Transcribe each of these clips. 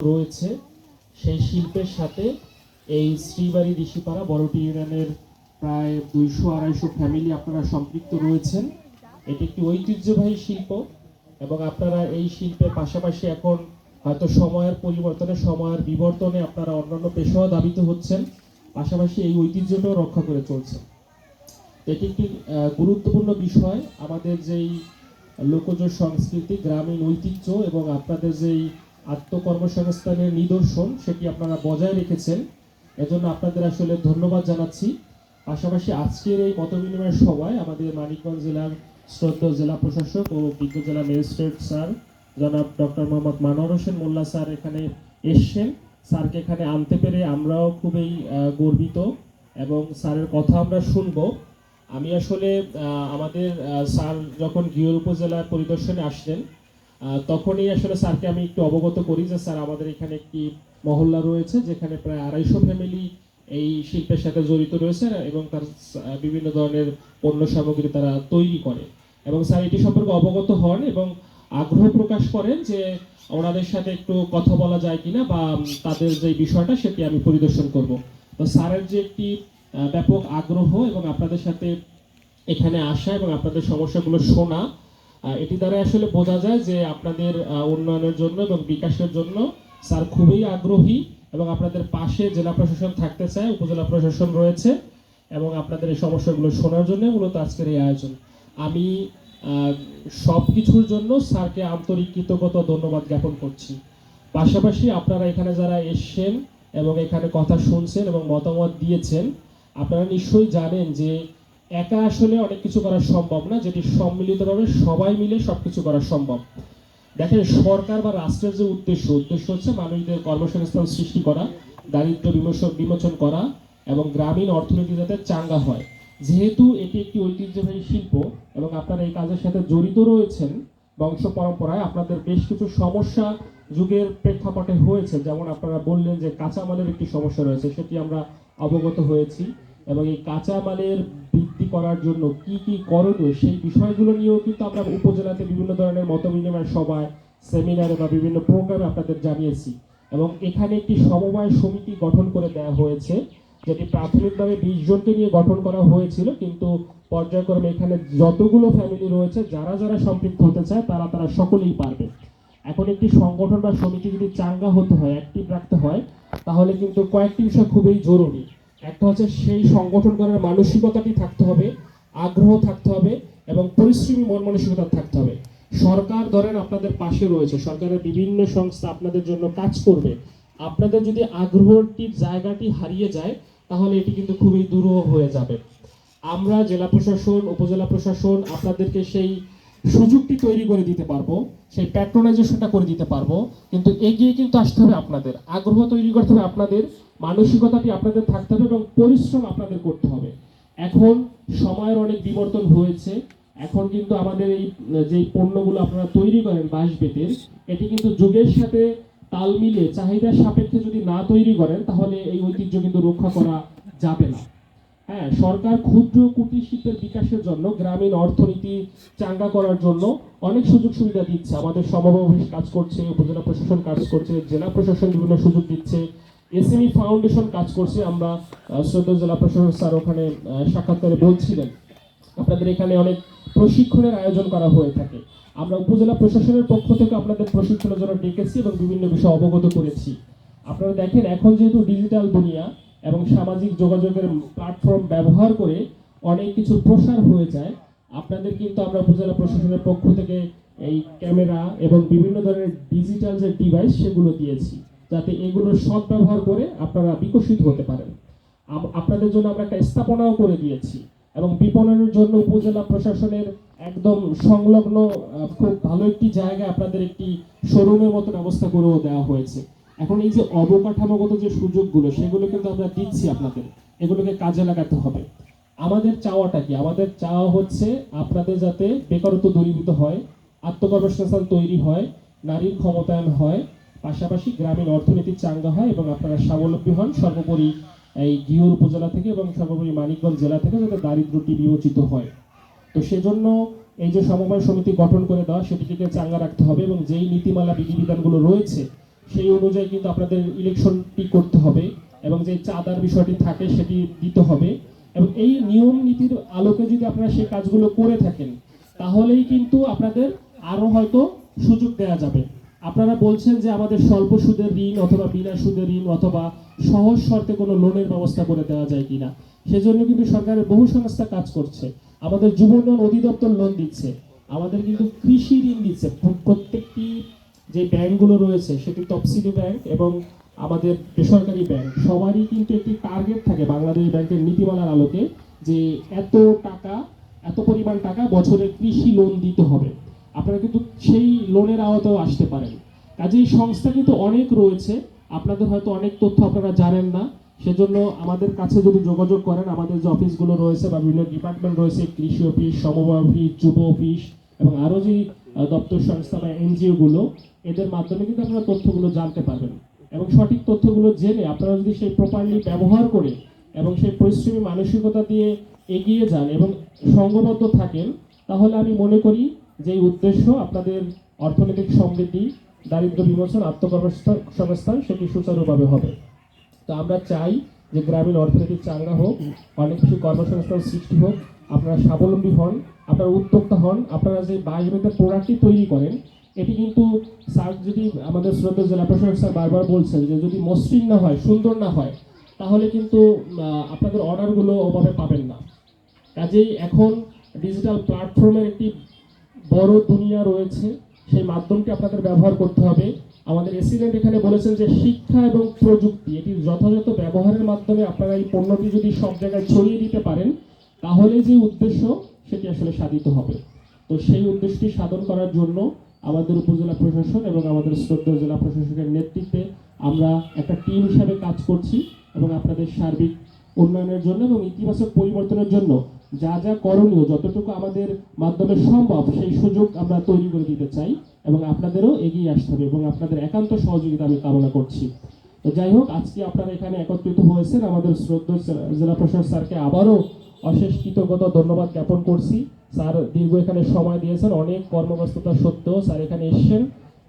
রয়েছে সেই শিল্পের সাথে এই শ্রীবাড়ি ঋষিপাড়া বড়টি ইউনিয়নের প্রায় দুইশো আড়াইশো ফ্যামিলি আপনারা সম্পৃক্ত রয়েছেন। এটি একটি ঐতিহ্যবাহী শিল্প এবং আপনারা এই শিল্পের পাশাপাশি এখন হয়তো সময়ের পরিবর্তনে, সময়ের বিবর্তনে আপনারা অন্যান্য পেশাও দাবিত হচ্ছেন। পাশাপাশি এই ঐতিহ্যটাও রক্ষা করে চলছেন। এটি একটি গুরুত্বপূর্ণ বিষয়। আমাদের যেই লোকজ সংস্কৃতি, গ্রামীণ ঐতিহ্য এবং আপনাদের যেই আত্মকর্মসংস্থানের নিদর্শন সেটি আপনারা বজায় রেখেছেন। এজন্য আপনাদের আসলে ধন্যবাদ জানাচ্ছি। পাশাপাশি আজকের এই মতবিনিময় সভায় আমাদের মানিকগঞ্জ জেলার শ্রদ্ধেয় জেলা প্রশাসক ও বিজ্ঞ জেলা ম্যাজিস্ট্রেট স্যার জনাব ডক্টর মোহাম্মদ মানোয়ার হোসেন মোল্লা স্যার এখানে এসছেন। স্যারকে এখানে আনতে পেরে আমরাও খুবই গর্বিত এবং স্যারের কথা আমরা শুনব। আমি আসলে আমাদের স্যার যখন গিয়র উপজেলার পরিদর্শনে আসলেন তখনই আসলে স্যারকে আমি একটু অবগত করি যে স্যার আমাদের এখানে একটি মহল্লা রয়েছে, যেখানে প্রায় আড়াইশো ফ্যামিলি এই শিল্পের সাথে জড়িত রয়েছে এবং তার বিভিন্ন ধরনের পণ্য সামগ্রী তারা তৈরি করে। এবং স্যার এটি সম্পর্কে অবগত হন এবং আগ্রহ প্রকাশ করেন যে ওনাদের সাথে একটু কথা বলা যায় কিনা বা তাদের যে বিষয়টা সেটি আমি পরিদর্শন করব। তো স্যারের যে একটি ব্যাপক আগ্রহ এবং আপনাদের সাথে এখানে আসা এবং আপনাদের সমস্যাগুলো শোনা এটি দ্বারা আসলে বোঝা যায় যে আপনাদের উন্নয়নের জন্য এবং বিকাশের জন্য স্যার খুবই আগ্রহী এবং আপনাদের পাশে জেলা প্রশাসন থাকতে চায়, উপজেলা প্রশাসন রয়েছে এবং আপনাদের এই সমস্যাগুলো শোনার জন্য মূলত আজকের এই আয়োজন। আমি সব কিছুর জন্য স্যারকে আন্তরিক কৃতজ্ঞতা, ধন্যবাদ জ্ঞাপন করছি। পাশাপাশি আপনারা এখানে যারা এসছেন এবং এখানে কথা শুনছেন এবং মতামত দিয়েছেন, আপনারা নিশ্চয়ই জানেন যে একা আসলে অনেক কিছু করা সম্ভব না, যেটি সম্মিলিতভাবে সবাই মিলে সবকিছু করা সম্ভব। দেখেন, সরকার বা রাষ্ট্রের যে উদ্দেশ্য উদ্দেশ্য হচ্ছে মানুষদের কর্মসংস্থান সৃষ্টি করা, দারিদ্র বিমোচন বিমোচন করা এবং গ্রামীণ অর্থনীতি যাতে চাঙ্গা হয়। যেহেতু এটি একটি ঐতিহ্যবাহী শিল্প এবং আপনারা এই কাজের সাথে জড়িত রয়েছেন, বংশ পরম্পরায় আপনাদের বেশ কিছু সমস্যা যুগের প্রেক্ষাপটে হয়েছে। যেমন আপনারা বললেন যে কাঁচামালের একটি সমস্যা রয়েছে, সেটি আমরা অবগত হয়েছি এবং এই কাঁচামালের করার জন্য কি কি করণীয়, সেই বিষয়গুলো নিয়েও কিন্তু আমরা উপজেলাতে বিভিন্ন ধরনের মত বিনিময় সভায়, সেমিনারে বা বিভিন্ন প্রোগ্রামে আপনাদের জানিয়েছি। এবং এখানে একটি সমবায় সমিতি গঠন করে দেওয়া হয়েছে, যেটি প্রাথমিকভাবে বিশ জনকে নিয়ে গঠন করা হয়েছিল, কিন্তু পর্যায়ক্রমে এখানে যতগুলো ফ্যামিলি রয়েছে, যারা যারা সম্পৃক্ত হতে চায়, তারা তারা সকলেই পারবে। এখন একটি সংগঠন বা সমিতি যদি চাঙ্গা হতে হয় অ্যাক্টিভ রাখতে হয়, তাহলে কিন্তু কয়েকটি বিষয় খুবই জরুরি। একটা হচ্ছে সেই সংগঠন করার মানসিকতাটি থাকতে হবে, আগ্রহ থাকতে হবে এবং পরিশ্রমী মন মানসিকতা থাকতে হবে। সরকার ধরেন আপনাদের পাশে রয়েছে, সরকারের বিভিন্ন সংস্থা আপনাদের জন্য কাজ করবে। আপনাদের যদি আগ্রহটির জায়গাটি হারিয়ে যায়, তাহলে এটি কিন্তু খুবই দুরূহ হয়ে যাবে। আমরা জেলা প্রশাসন, উপজেলা প্রশাসন আপনাদেরকে সেই সুযোগটি তৈরি করে দিতে পারব, সেই প্যাট্রোনাইজেশনটা করে দিতে পারব, কিন্তু এগিয়ে কিন্তু আসতে হবে আপনাদের। আগ্রহ তৈরি করতে হবে আপনাদের, মানসিকতাটি আপনাদের থাকতে হবে এবং পরিশ্রম আপনাদের করতে হবে। এখন সময়ের অনেক বিবর্তন হয়েছে, এখন কিন্তু আমাদের এই, যেই পণ্যগুলো আপনারা তৈরি করেন বাঁশ বেতের এটি কিন্তু যুগের সাথে তাল মিলে চাহিদার সাপেক্ষে যদি না তৈরি করেন, তাহলে এই ঐতিহ্য কিন্তু রক্ষা করা যাবে না। হ্যাঁ সরকার ক্ষুদ্র কুটির শিল্পের বিকাশের জন্য গ্রামীণ অর্থনীতি চাঙ্গা করার জন্য অনেক সুযোগ সুবিধা দিচ্ছে। আমাদের সমবায় কাজ করছে উপজেলা প্রশাসন কাজ করছে জেলা প্রশাসন বিভিন্ন সুযোগ দিচ্ছে এসএমই ফাউন্ডেশন কাজ করছে। আমরা আহ, জেলা প্রশাসন স্যার ওখানে সাক্ষাৎকারে বলছিলেন আপনাদের এখানে অনেক প্রশিক্ষণের আয়োজন করা হয়ে থাকে। আমরা উপজেলা প্রশাসনের পক্ষ থেকে আপনাদের প্রশিক্ষণের জন্য ডেকেছি এবং বিভিন্ন বিষয় অবগত করেছি। আপনারা দেখেন এখন যেহেতু ডিজিটাল দুনিয়া এবং সামাজিক যোগাযোগের প্ল্যাটফর্ম ব্যবহার করে অনেক কিছু প্রসার হয়ে যায়। আপনাদের কিন্তু আমরা উপজেলা প্রশাসনের পক্ষ থেকে এই ক্যামেরা এবং বিভিন্ন ধরনের ডিজিটাল যে ডিভাইস সেগুলো দিয়েছি, যাতে এগুলোর সৎ ব্যবহার করে আপনারা বিকশিত হতে পারেন। আপনাদের জন্য আমরা একটা স্থাপনাও করে দিয়েছি এবং বিপণনের জন্য উপজেলা প্রশাসনের একদম সংলগ্ন খুব ভালো একটি জায়গায় আপনাদের একটি শোরুমের মতো ব্যবস্থা করেও দেওয়া হয়েছে। এখন এই যে অবকাঠামোগত যে সুযোগগুলো, সেগুলো কিন্তু আমরা দিচ্ছি আপনাদের। এগুলোকে কাজে লাগাতে হবে। আমাদের চাওয়াটা কি? আমাদের চাওয়া হচ্ছে আপনাদের যাতে বেকারত্ব দূরীভূত হয়, আত্মকর্মসংস্থান তৈরি হয়, নারীর ক্ষমতায়ন হয়, পাশাপাশি গ্রামীণ অর্থনীতি চাঙ্গা হয় এবং আপনারা স্বাবলম্বী হন সর্বোপরি এই গিয়র উপজেলা থেকে এবং সর্বোপরি মানিকগঞ্জ জেলা থেকে যাতে দারিদ্রটি বিমোচিত হয়। তো সেজন্য এই যে সমবায় সমিতি গঠন করে দেওয়া, সেটিকে চাঙ্গা রাখতে হবে এবং যেই নীতিমালা, বিধিবিধানগুলো রয়েছে সেই অনুযায়ী কিন্তু আপনাদের ইলেকশনটি করতে হবে এবং যে চাঁদার বিষয়টি থাকে সেটি দিতে হবে। এবং এই নিয়ম নীতির আলোকে যদি আপনারা সেই কাজগুলো করে থাকেন, তাহলেই কিন্তু আপনাদের আরও হয়তো সুযোগ দেওয়া যাবে। আপনারা বলছেন যে আমাদের স্বল্প সুদের ঋণ অথবা বিনা সুদের ঋণ অথবা সহজ শর্তে কোনো লোনের ব্যবস্থা করে দেওয়া যায় কিনা, সেজন্য কিন্তু সরকারের বহু সংস্থা কাজ করছে। আমাদের যুব উন্নয়ন অধিদপ্তর লোন দিচ্ছে, আমাদের কিন্তু কৃষি ঋণ দিচ্ছে, প্রত্যেকটি যে ব্যাংকগুলো রয়েছে সেটি তফসিলি ব্যাংক এবং আমাদের বেসরকারি ব্যাংক। সবারই কিন্তু একটি টার্গেট থাকে বাংলাদেশ ব্যাংকের নীতিমালার আলোকে যে এত টাকা, এত পরিমাণ টাকা বছরে কৃষি লোন দিতে হবে। আপনারা কিন্তু সেই লোনের আওতাও আসতে পারেন। কাজেই সংস্থা কিন্তু অনেক রয়েছে। আপনাদের হয়তো অনেক তথ্য আপনারা জানেন না। সেজন্য আমাদের কাছে যদি যোগাযোগ করেন, আমাদের যে অফিসগুলো রয়েছে বা বিভিন্ন ডিপার্টমেন্ট রয়েছে, কৃষি অফিস সমবায় অফিস যুব অফিস এবং আরও যে দপ্তর সংস্থা বা এনজিও গুলো এদের মাধ্যমে কিন্তু আপনারা তথ্যগুলো জানতে পারবেন। এবং সঠিক তথ্যগুলো জেনে আপনারা যদি সেই প্রপারলি ব্যবহার করে এবং সেই পরিশ্রমী মানসিকতা দিয়ে এগিয়ে যান এবং সংঘবদ্ধ থাকেন, তাহলে আমি মনে করি যে এই উদ্দেশ্য আপনাদের অর্থনৈতিক সমৃদ্ধি, দারিদ্র বিমোচন আত্মকর্মসংস্থান সেটি সুচারুভাবে হবে। তো আমরা চাই যে গ্রামীণ অর্থনীতি চাঙ্গা হোক, অনেক কিছু কর্মসংস্থান সৃষ্টি হোক, আপনারা স্বাবলম্বী হন। আপনারা উদ্যোক্তা হন, আপনারা যে বায়োমেটের প্রোডাক্টটি তৈরি করেন, এটি কিন্তু স্যার যদি আমাদের শ্রদ্ধা জেলা প্রশাসক স্যার বারবার বলছেন যে যদি মসৃণ না হয়, সুন্দর না হয়, তাহলে কিন্তু আপনাদের অর্ডারগুলো ওভাবে পাবেন না। কাজেই এখন ডিজিটাল প্ল্যাটফর্মের একটি বড় দুনিয়া রয়েছে, সেই মাধ্যমটি আপনাদের ব্যবহার করতে হবে। আমাদের এসিডেন্ট এখানে বলেছেন যে শিক্ষা এবং প্রযুক্তি, এটি যথাযথ ব্যবহারের মাধ্যমে আপনারা এই পণ্যটি যদি সব জায়গায় ছড়িয়ে দিতে পারেন, তাহলে যে উদ্দেশ্য সেটি আসলে সাধিত হবে। তো সেই উদ্দেশ্যটি সাধন করার জন্য আমাদের উপজেলা প্রশাসন এবং আমাদের শ্রদ্ধেয় জেলা প্রশাসনের নেতৃত্বে আমরা একটা টিম হিসাবে কাজ করছি এবং আপনাদের সার্বিক উন্নয়নের জন্য এবং ইতিবাচক পরিবর্তনের জন্য যা যা করণীয়, যতটুকু আমাদের মাধ্যমে সম্ভব সেই সুযোগ আমরা তৈরি করে দিতে চাই এবং আপনাদেরও এগিয়ে আসতে হবে এবং আপনাদের একান্ত সহযোগিতা আমি কামনা করছি। তো যাই হোক, আজকে আপনারা এখানে একত্রিত হয়েছেন আমাদের শ্রদ্ধেয় জেলা- জেলা প্রশাসক স্যারকে আবারও অশেষ কৃতজ্ঞতা, ধন্যবাদ জ্ঞাপন করছি। স্যার, দীর্ঘ এখানে সময় দিয়েছেন। অনেক কর্মব্যস্ততা সত্ত্বেও স্যার এখানে এসেছেন,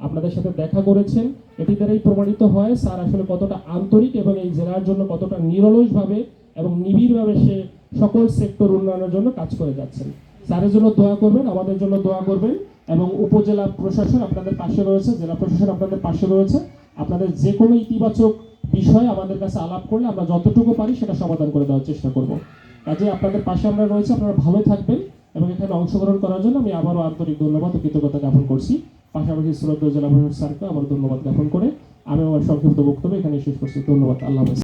আপনাদের সাথে দেখা করেছেন। এটি দ্বারাই প্রমাণিত হয়, স্যার আসলে কতটা আন্তরিক এবং এই জেলার জন্য কতটা নিরলসভাবে এবং নিবিড়ভাবে সে সকল সেক্টর উন্নয়নের জন্য কাজ করে যাচ্ছেন। স্যারের জন্য দোয়া করবেন, আমাদের জন্য দোয়া করবেন এবং উপজেলা প্রশাসন আপনাদের পাশে রয়েছে, জেলা প্রশাসন আপনাদের পাশে রয়েছে। আপনাদের যে কোনো ইতিবাচক বিষয় আমাদের কাছে আলাপ করলে আমরা যতটুকু পারি সেটা সমাধান করে দেওয়ার চেষ্টা করব। কাজে আপনাদের পাশে আমরা রয়েছে, আপনারা ভালো থাকবেন এবং এখানে অংশগ্রহণ করার জন্য আমি আবারও আন্তরিক ধন্যবাদ ও কৃতজ্ঞতা জ্ঞাপন করছি। পাশাপাশি শ্রদ্ধেয় জেলা প্রশাসক স্যারকে আমার ধন্যবাদ জ্ঞাপন করে আমি আমার সংক্ষিপ্ত বক্তব্য এখানে শেষ করছি। ধন্যবাদ, আল্লাহ